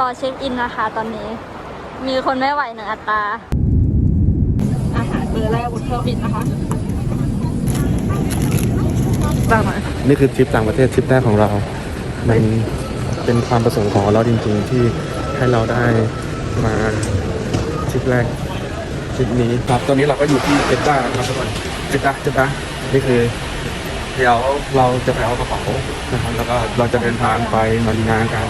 รอเช็คอินนะคะตอนนี้ มีคนไม่ไหวหนึ่งอัตรา อาหารเบอร์แรกบนเครื่องบินนะคะบ้างหน่อยนี่คือทริปต่างประเทศทริปแรกของเรา มันเป็นความประสงค์ของเราจริงๆ ที่ให้เราได้มาทริปแรกทริปนี้ครับ ตอนนี้เราก็อยู่ที่เจด้าครับทุกคนเจด้าเจด้านี่คือ เดี๋ยวเราจะไปเอากระเป๋านะครับแล้วก็เราจะเดินทางไปมารีนากัน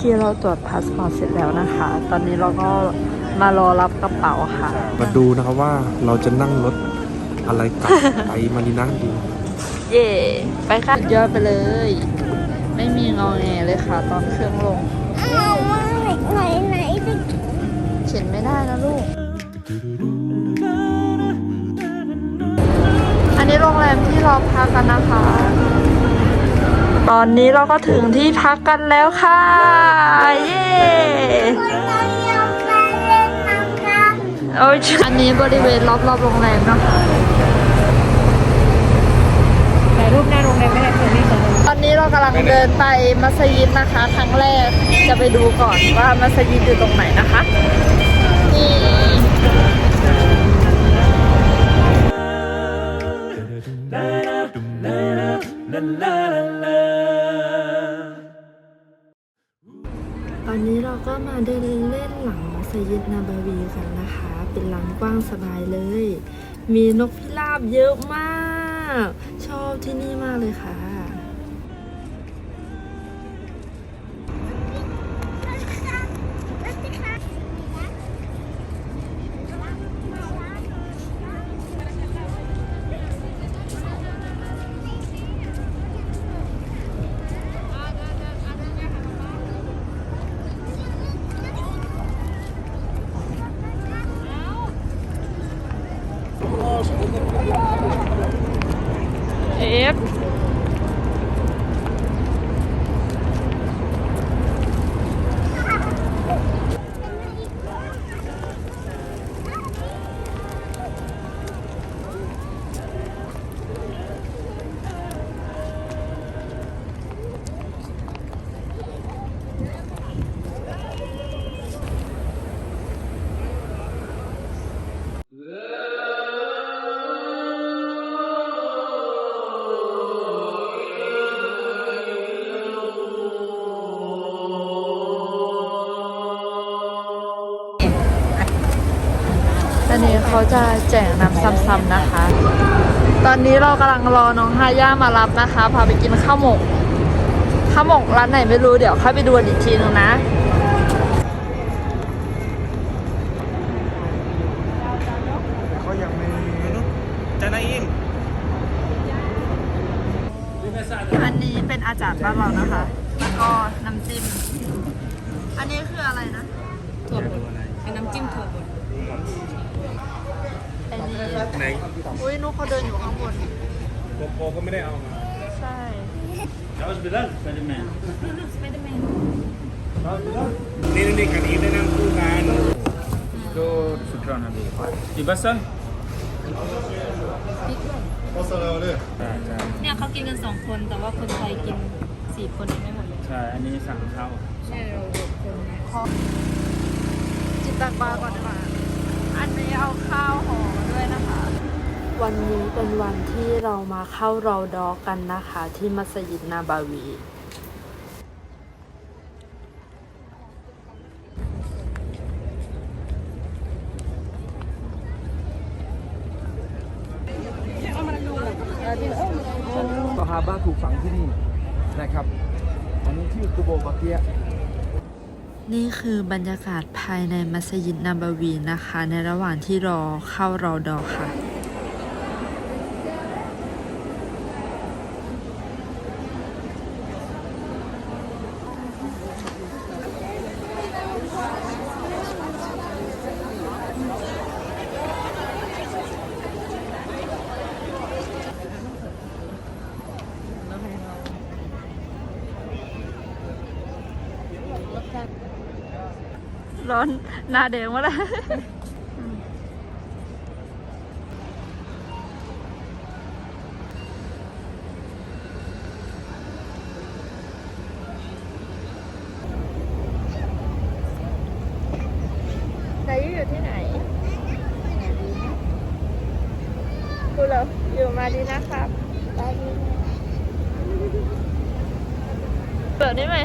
กี้เราตรวจพาสปอร์ตเสร็จแล้วนะคะ ตอนนี้เราก็มารอรับกระเป๋าค่ะ มาดูนะครับว่าเราจะนั่งรถอะไรกลับไปมารีนาดีเย่ไปค่ะยอดไปเลย ไม่มีงอแงเลยค่ะ ตอนเครื่องลงเอาว่าไหนไหนไหนไปเข็นไม่ได้นะลูก อันนี้โรงแรมที่เราพักกันนะคะ ตอนนี้เราก็ถึงที่พักกันแล้วค่ะ เย้เราอยากไปเล่นน้ำกันโอ้ยอันนี้บริเวณรอบๆโรงแรมเนาะถ่ายรูปหน้าโรงแรมไม่ได้เพื่อนไม่เจอตอนนี้เรากำลังเดินไปมัสยิดนะคะครั้งแรกจะไปดูก่อนว่ามัสยิดอยู่ตรงไหนนะคะนี่ต มาเดินเล่นหลังมัสยิดนาบาวีกันนะคะ เป็นลานกว้างสบายเลย มีนกพิราบเยอะมาก ชอบที่นี่มากเลยค่ะ นนี้เขาจะแจกน้ำซ้ำๆนะคะ ตอนนี้เรากำลังรอน้องฮาย่ามารับนะคะ พาไปกินข้าวหมก ข้าวหมกร้านไหนไม่รู้เดี๋ยวค่อยไปดูอีกทีนึงนะ เขายังไม่จะนาอิม อันนี้เป็นอาจารย์บ้านเรานะคะ แล้วก็น้ำจิ้ม อันนี้คืออะไรนะ ถั่วบดเป็นน้ำจิ้มถั่วบด อันนี้ ไหน อุ้ยนุกเขาเดินอยู่ข้างบน โกโก้ก็ไม่ได้เอามา ใช่ นี่นี่กันอีได้นั่งคู่กัน तो शुक्राना भी ये बस सर เนี่ยเขากินกันสองคน แต่ว่าคนไทยกินสี่คนไม่หมดเลย ใช่อันนี้สั่งข้าว ใช่เราหกคน จิตตักบาร์ก่อนดีกว่า อันนี้เอาข้าวห่อมาด้วยนะคะ คะ วันนี้เป็นวันที่เรามาเข้ารอดอกันนะคะ ที่มัสยิดนาบาวีซอฮาบะถูกฝังที่นี่นะครับ อันนี้ชื่อกูโบบาเกียนี่คือบรรยากาศภายในมัสยิดนาบาวีนะคะ ในระหว่างที่รอเข้ารอดอค่ะ หน้าแดงมาแล้ว พูดแล้วอยู่มาดีนะครับ ตอนนี้ เปิดได้ไหม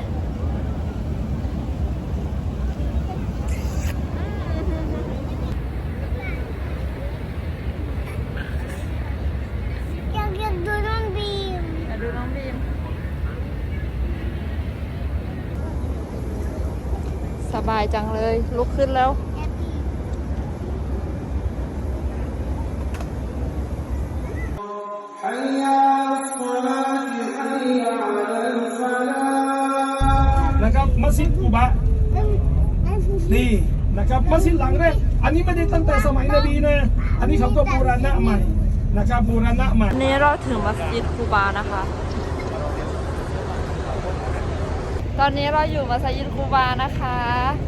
อยากอยากดูน้องบีม มาดูน้องบีม สบายจังเลยลุกขึ้นแล้วแอบบีมนะครับมัสยิดกูบะนั่นนั่นคือนี่นะครับมัสยิดหลังแรกอันนี้ไม่ได้ตั้งแต่สมัยนบีนะ อันนี้เขาก็บูรณะใหม่นะครับบูรณะใหม่วันนี้เราถึงมัสยิดคูบานะคะ ตอนนี้เราอยู่มัสยิดคูบานะคะ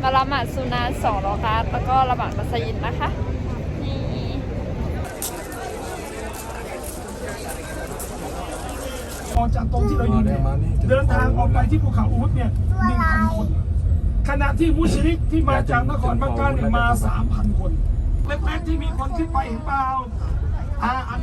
มาละหมาดสุนานสองรอกาตแล้วก็ละหมาดมัสยิดนะคะ นี่ออกจากตรงที่เราอยู่เนี่ยเดินทางออกไปที่ภูเขาอูดเนี่ยหนึ่งพันคน ขณะที่มุชริกที่มาจากนครมักกะเนี่ยมาสามพันคนเล็กๆที่มีคนขึ้นไปเห็นเปล่าอ่าอัน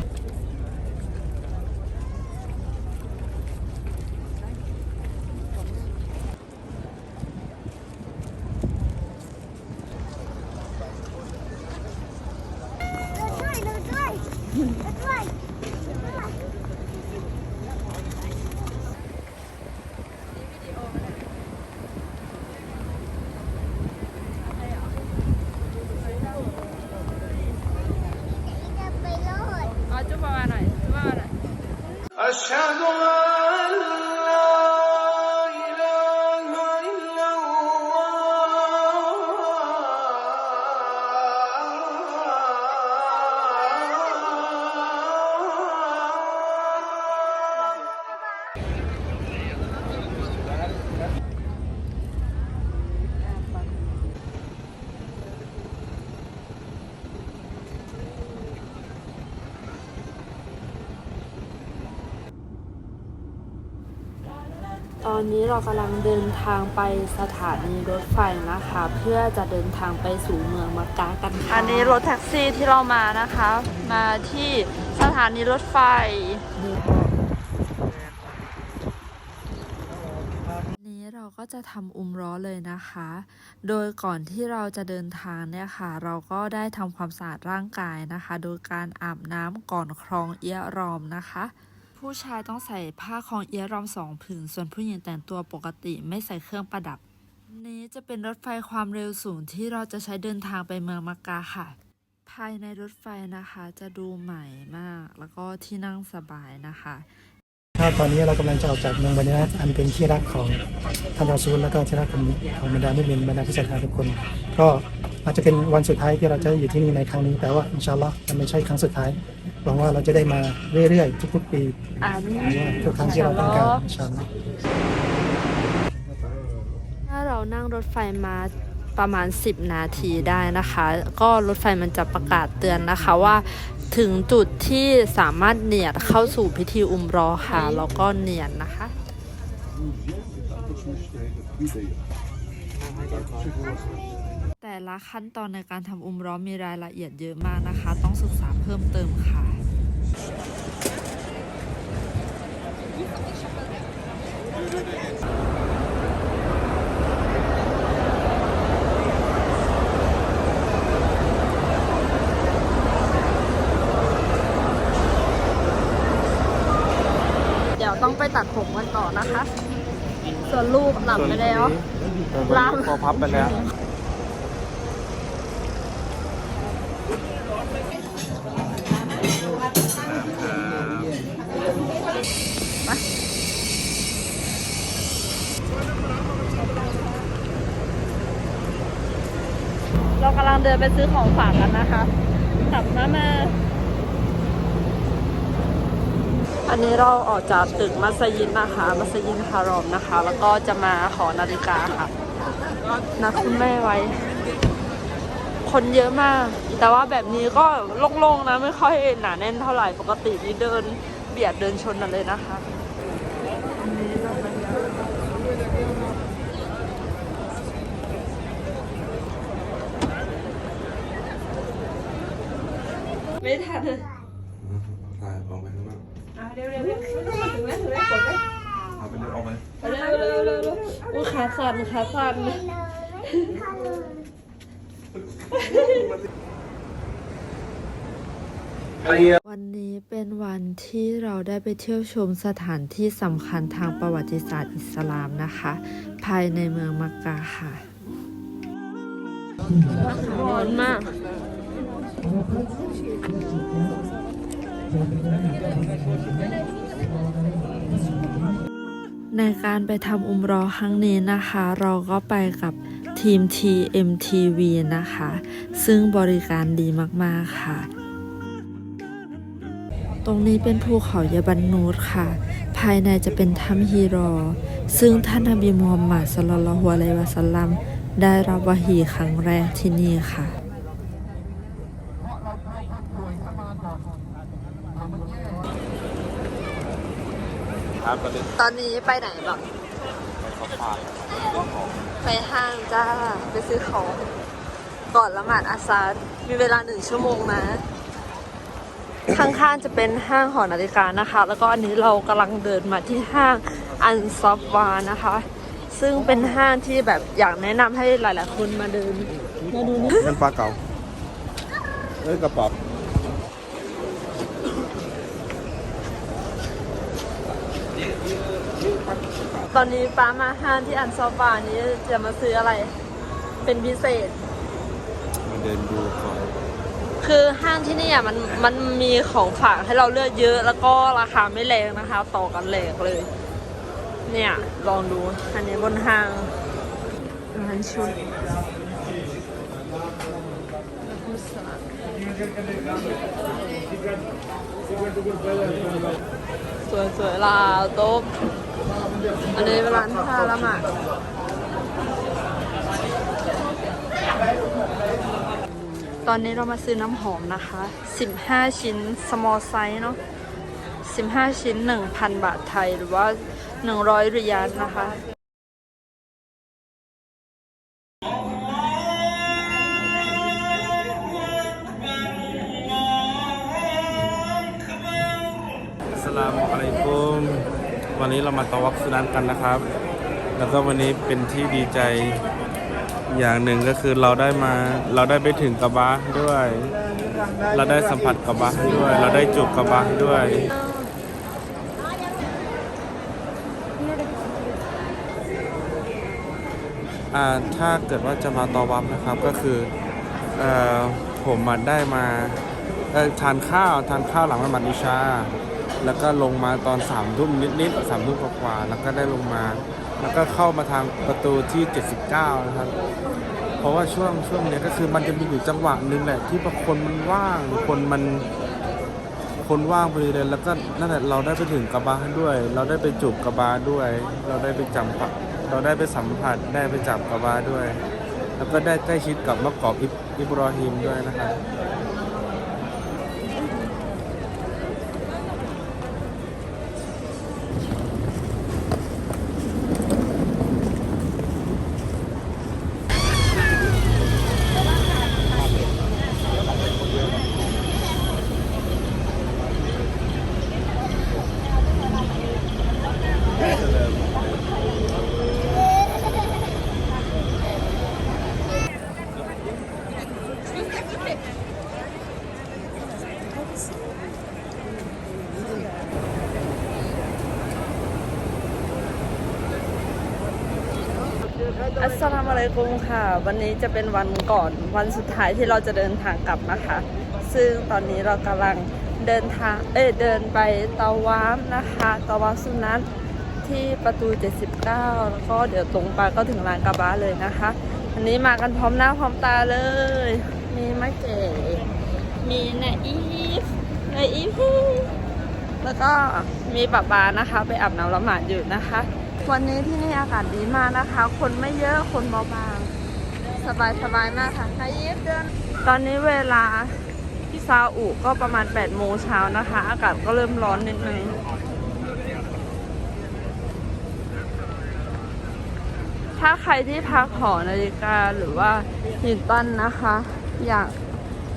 เรากำลังเดินทางไปสถานีรถไฟนะคะ เพื่อจะเดินทางไปสู่เมืองมักกะกันค่ะอันนี้รถแท็กซี่ที่เรามานะคะ มาที่สถานีรถไฟวันนี้เราก็จะทำอุมเร้อเลยนะคะ โดยก่อนที่เราจะเดินทางเนี่ยค่ะ เราก็ได้ทำความสะอาดร่างกายนะคะ โดยการอาบน้ำก่อนครองเอี้ยรอมนะคะ ผู้ชายต้องใส่ผ้าคองเอียรอมสองผืน ส่วนผู้หญิงแต่งตัวปกติไม่ใส่เครื่องประดับ นี้จะเป็นรถไฟความเร็วสูงที่เราจะใช้เดินทางไปเมืองมักกะค่ะ ภายในรถไฟนะคะจะดูใหม่มาก แล้วก็ที่นั่งสบายนะคะครับตอนนี้เรากำลังจะออกจากเมืองบานินะอันเป็นที่รักของท่านรอซูลแล้วก็ที่รักของของบรรดามุสลิมบรรดาผู้ศรัทธาทุกคน ก็อาจจะเป็นวันสุดท้ายที่เราจะอยู่ที่นี่ในครั้งนี้แต่ว่าอินชาอัลลอฮ์มันไม่ใช่ครั้งสุดท้าย หวังว่าเราจะได้มาเรื่อยๆ ทุกๆปีอันนี้ทุกครั้งที่เราต้องการอินชาอัลลอฮ์ถ้าเรานั่งรถไฟมาประมาณ 10 นาทีได้นะคะ ก็รถไฟมันจะประกาศเตือนนะคะว่าถึงจุดที่สามารถเนียดเข้าสู่พิธีอุมเรอค่ะ แล้วก็เนียดนะคะ แต่ละขั้นตอนในการทำอุมเรอมีรายละเอียดเยอะมากนะคะ ต้องศึกษาเพิ่มเติมค่ะเดี๋ยวต้องไปตัดผมกันต่อนะคะ ส่วนลูกหลับไปแล้วลามพอพับไปแล้ว เดินไปซื้อของฝากกันนะคะขับมามาอันนี้เราออกจากตึกมัสยิดนะคะ มัสยิดฮารอมนะคะ แล้วก็จะมาขอนาฬิกาค่ะนัดคุณแม่ไว้ คนเยอะมาก แต่ว่าแบบนี้ก็โล่งๆนะไม่ค่อยหนาแน่นเท่าไหร่ปกตินี่เดินเบียดเดินชนกันเลยนะคะอันนี้เรา มาไม่ทันเอาไปเลยออกมาเร็วเร็วเร็วเร็วอู้ขาสั่นขาสั่นวันนี้เป็นวันที่เราได้ไปเที่ยวชมสถานที่สำคัญทางประวัติศาสตร์อิสลามนะคะ ภายในเมืองมักกะค่ะร้อนมาก ในการไปทำอุมรอครั้งนี้นะคะ เราก็ไปกับทีม TMTV นะคะ ซึ่งบริการดีมาก ๆ ค่ะ ตรงนี้เป็นภูเขายาบันนูดค่ะ ภายในจะเป็นถ้ำฮีรอ ซึ่งท่านนบีมูฮัมมัดสลลัลฮุอะลัยวะสัลลัมได้รับวะฮีครั้งแรกที่นี่ค่ะ ครับ ตอนนี้ไปไหนบ้างเขาพาไปห้างจ้า ไปซื้อของ ก่อนละหมาดอาซาดมีเวลาหนึ่งชั่วโมงนะ ข้างๆจะเป็นห้างหอนาฬิกานะคะ แล้วก็อันนี้เรากำลังเดินมาที่ห้างอันซอฟวานะคะ ซึ่งเป็นห้างที่แบบอยากแนะนำให้หลายๆคนมาเดินมาดูนี่ เงินปลาเก๋าเอ้ยกระเป๋า ตอนนี้ป้ามาห้างที่อันซอฟวานี้จะมาซื้ออะไร เป็นพิเศษ มาเดินดูก่อนคือห้างที่นี่อะมันมันมีของฝากให้เราเลือกเยอะ แล้วก็ราคาไม่แรงนะคะ ต่อกันแหลกเลย เนี่ย ลองดูอันนี้บนห้างร้านชุดสวยสวยๆลาวโต๊ะ อันนี้ร้านผ้าละหมาดตอนนี้เรามาซื้อน้ำหอมนะคะ 15 ชิ้น small size เนาะ15 ชิ้น 1,000 บาทไทยหรือว่า 100เหรียญนะคะสลามอะลัยกุม วันนี้เรามาตอวับสุนันกันนะครับ แล้วก็วันนี้เป็นที่ดีใจอย่างหนึ่งก็คือเราได้มาเราได้ไปถึงกระบะด้วย เราได้สัมผัสกระบะด้วย เราได้จูบกระบะด้วยถ้าเกิดว่าจะมาตอวับนะครับก็คืออผมมาได้มาทานข้าวทานข้าวหลังละหมาดอิชา แล้วก็ลงมาตอนสามทุ่มนิดๆสามทุ่มกว่าๆแล้วก็ได้ลงมา แล้วก็เข้ามาทางประตูที่ 79 นะครับ เพราะว่าช่วงช่วงเนี้ยก็คือมันจะมีอยู่จังหวะหนึ่งแหละที่คนมันว่างคนมันคนว่างพอดีเลยแล้วก็นั่นแหละเราได้ไปถึงกระบะด้วย เราได้ไปจูบกระบะด้วย เราได้ไปจับปะเราได้ไปสัมผัสได้ไปจับกระบะด้วย แล้วก็ได้ใกล้ชิดกับมะกอบอิบอิบรอฮิมด้วยนะครับ อัสสลามอะลัยกุมค่ะ วันนี้จะเป็นวันก่อนวันสุดท้ายที่เราจะเดินทางกลับนะคะ ซึ่งตอนนี้เรากำลังเดินทางเอ้เดินไปเตาวามนะคะเตาวามสุนัตที่ประตู 79 แล้วก็เดี๋ยวตรงไปก็ถึงลานกาบาเลยนะคะ อันนี้มากันพร้อมหน้าพร้อมตาเลย มีมะเก๋มีนาอีฟนาอีฟแล้วก็มีป๊าป๊านะคะ ไปอาบน้ำละหมาดอยู่นะคะ วันนี้ที่นี่อากาศดีมากนะคะ คนไม่เยอะคนเบาบาง สบายสบายมากค่ะนายิฟเดินตอนนี้เวลาที่ซาอุก็ประมาณ8โมงเช้านะคะ อากาศก็เริ่มร้อนนิดนึงถ้าใครที่พักหอนาฬิกาหรือว่าฮินตันนะคะ อยาก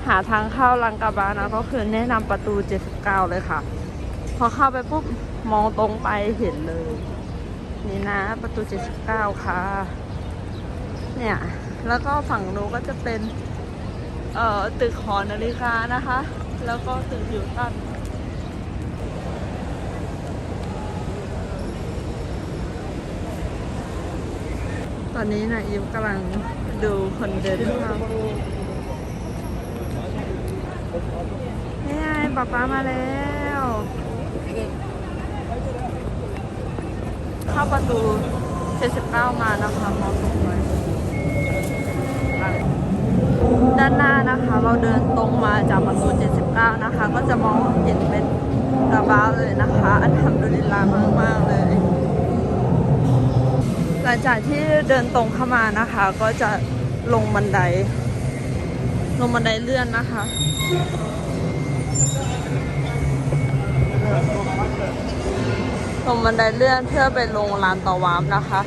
หาทางเข้าลังกาบานะก็คือแนะนำประตู 79 เลยค่ะ พอเข้าไปปุ๊บมองตรงไปเห็นเลย นี่นะประตู 79 ค่ะ เนี่ย แล้วก็ฝั่งนู้ก็จะเป็น เอ่อตึกหอนาฬิกานะคะ แล้วก็ตึกอยู่ตันตอนนี้นะยิมกำลังดูคนเดินเข้า นี่ไงป๊าป๊ามาแล้วเข้าประตู 79 มานะคะมองตรงไปด้านหน้านะคะ เราเดินตรงมาจากประตู 79 นะคะ ก็จะมองเห็นเป็นกระบ้าเลยนะคะ อันทำดุลิลามากมากเลย หลังจากที่เดินตรงเข้ามานะคะ ก็จะลงบันได ลงบันไดเลื่อนนะคะ ลงบันไดเลื่อนเพื่อไปลงลานตาวามนะคะ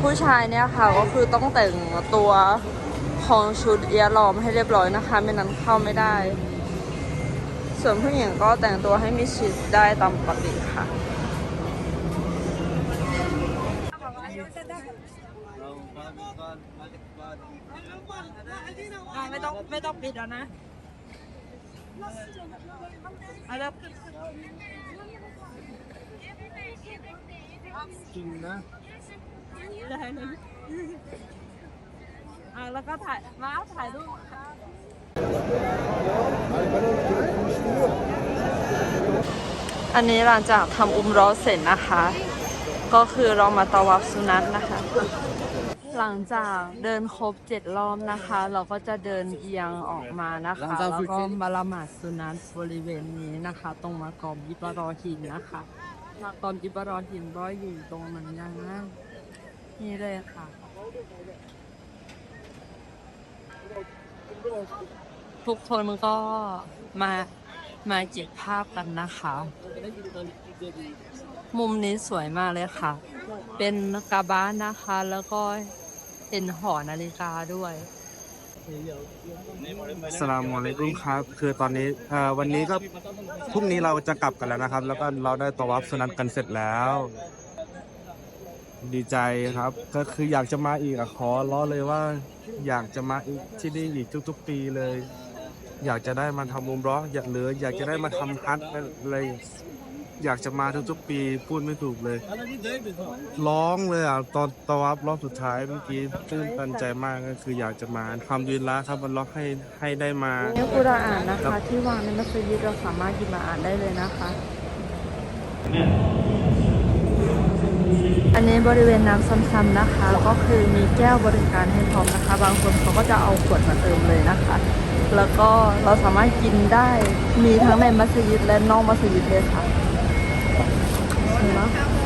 ผู้ชายเนี่ยค่ะก็คือต้องแต่งตัวของชุดเอียรอมให้เรียบร้อยนะคะ ไม่นั้นเข้าไม่ได้ ส่วนผู้หญิงก็แต่งตัวให้มิดชิดได้ตามปกติค่ะไม่ต้องไม่ต้องปิดแล้วนะ อาแล้วจริงนะ ได้เลยอะแล้วก็ถ่ายมาถ่ายรูปอันนี้หลังจากทำอุมเรอเสร็จนะคะ ก็คือเรามาตะวับสุนัตนะคะ หลังจากเดินครบเจ็ดรอบนะคะ เราก็จะเดินเอียงออกมานะคะ แล้วก็มาละหมาดสุนัตบริเวณนี้นะคะ ตรงมากอมอิบารอหินนะคะมากอมอิบารอหินก็อยู่ตรงนั้นนะนี่เลยค่ะทุกคนก็มามาเก็บภาพกันนะคะ มุมนี้สวยมากเลยค่ะ เป็นกาบ้านนะคะแล้วก็ เป็นหอนาฬิกาด้วยสลามอะลัยกุมครับ คือตอนนี้เอ่อวันนี้ก็พรุ่งนี้เราจะกลับกันแล้วนะครับ แล้วก็เราได้ตอวับสุนัตกันเสร็จแล้ว ดีใจครับ ก็คืออยากจะมาอีกอะขอร้อเลยว่า อยากจะมาอีกที่นี่อีกทุก ๆ ปีเลย อยากจะได้มาทำมุมร้ออยากเหลือ อยากจะได้มาทำฮัทอะไร อยากจะมาทุกๆปีพูดไม่ถูกเลย ร้องเลยอะตอนตอวับรอบสุดท้ายเมื่อกี้ตื้นตันใจมากก็คืออยากจะมาทำยืนละครับมันล็อกให้ให้ได้มานี่กุรอานนะคะ ที่วางในมัสยิดเราสามารถหยิบมาอ่านได้เลยนะคะ อันนี้บริเวณน้ำซ้ำๆนะคะ ก็คือมีแก้วบริการให้พร้อมนะคะ บางคนเขาก็จะเอาขวดมาเติมเลยนะคะแล้วก็เราสามารถกินได้มีทั้งในมัสยิดและนอกมัสยิดเลยค่ะ เ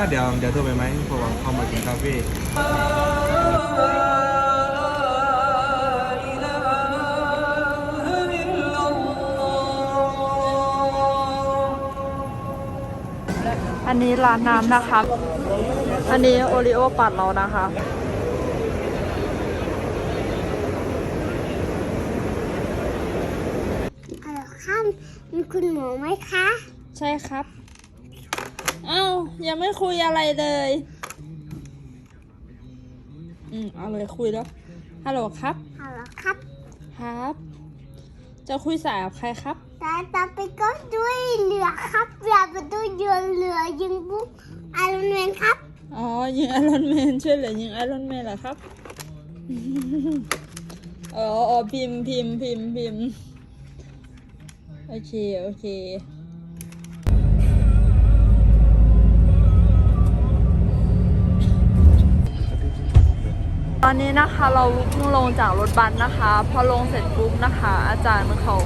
ไหมล่ะเดี๋ยวเดี๋ยวโทรไปไหมเพราะว่าเข้ามากินคาเฟ่อันนี้ร้านน้ำนะคะ อันนี้โอริโอปัดเรานะคะฮัลโหลครับมีคุณหมอไหมคะ ใช่ครับเอ้า ยังไม่คุยอะไรเลย อืมเอาเลยคุยแล้ว ฮัลโหลครับ ฮัลโหลครับ ครับ จะคุยสายกับใครครับตาตาไปก็ด้วยเรือครับอย่าไปด้วยเรือเรือยิงปุ๊บไอรอนแมนครับ อ๋อ ยิงไอรอนแมนช่วยเหลือยิงไอรอนแมนเหรอครับ อ๋ออ๋อพิมพ์พิมพ์พิมพ์พิมพ์โอเค โอเค อนนี้นะคะเราเพิ่งลงจากรถบัสนะคะ พอลงเสร็จปุ๊บนะคะ อาจารย์เขา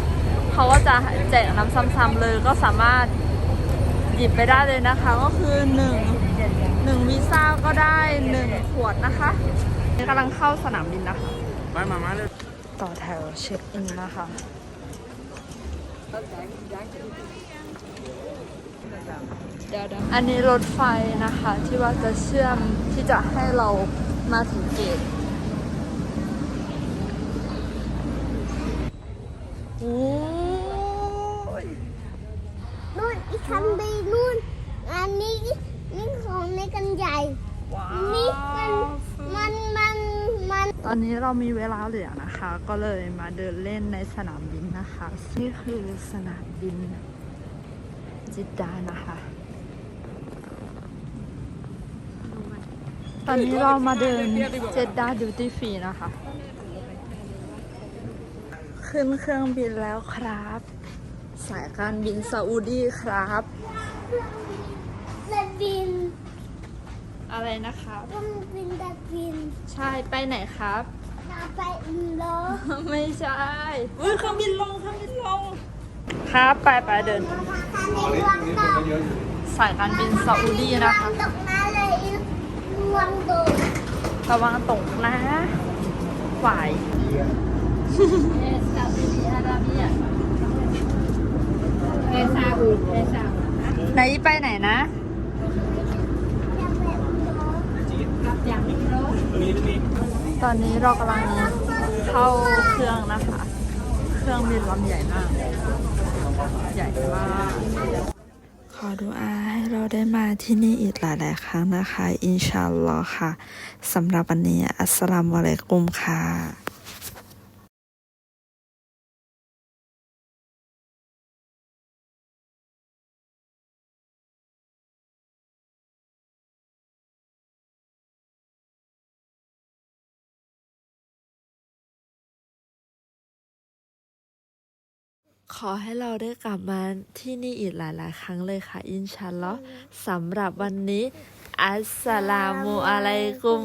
เขาก็จะแจกน้ำซ้ำๆเลยก็สามารถหยิบไปได้เลยนะคะ ก็คือ1 1วีซ่าก็ได้1ขวดนะคะกำลังเข้าสนามบินนะคะไปมามาเลยต่อแถวเช็คอินนะคะเดี๋ยวๆอันนี้รถไฟนะคะที่ว่าจะเชื่อมที่จะให้เรา มาถึงเกตโอ้ยนู่นอีกคันไปนู่น อันนี้นี่ของในกันใหญ่ว้านี่วมันมันมัน ตอนนี้เรามีเวลาเหลือนะคะ ก็เลยมาเดินเล่นในสนามบินนะคะ นี่คือสนามบินจิดดานะคะ ตอนนี้เรามาเดินเจดดาดิวตี้ฟรีนะคะ ขึ้นเครื่องบินแล้วครับ สายการบินซาอุดีครับจะบิน อะไรนะครับ ต้องบินจะบินใช่ไปไหนครับจะไปอินโดไม่ใช่อุ้ยเครื่องบินลงเครื่องบินลง ครับไปไปเดินมาพาคันในดวงดาวสายการบินซาอุดีนะคะ ตก มาเลยดวงโดดระวังตกนะไหวไหนไปไหนนะตอนนี้เรากำลังเข้าเครื่องนะคะ เครื่องบินลำใหญ่มาก ใหญ่มาก ขอดูอาให้เราได้มาที่นี่อีกหลาย ๆ ครั้งนะคะ อินชาอัลลอฮ์ค่ะสำหรับวันนี้ อัสสลามุอะลัยกุมค่ะ ขอให้เราได้กลับมาที่นี่อีกหลาย ๆ ครั้งเลยค่ะ อินชาอัลลอฮ์สำหรับวันนี้ อัสสลามุอะลัยกุม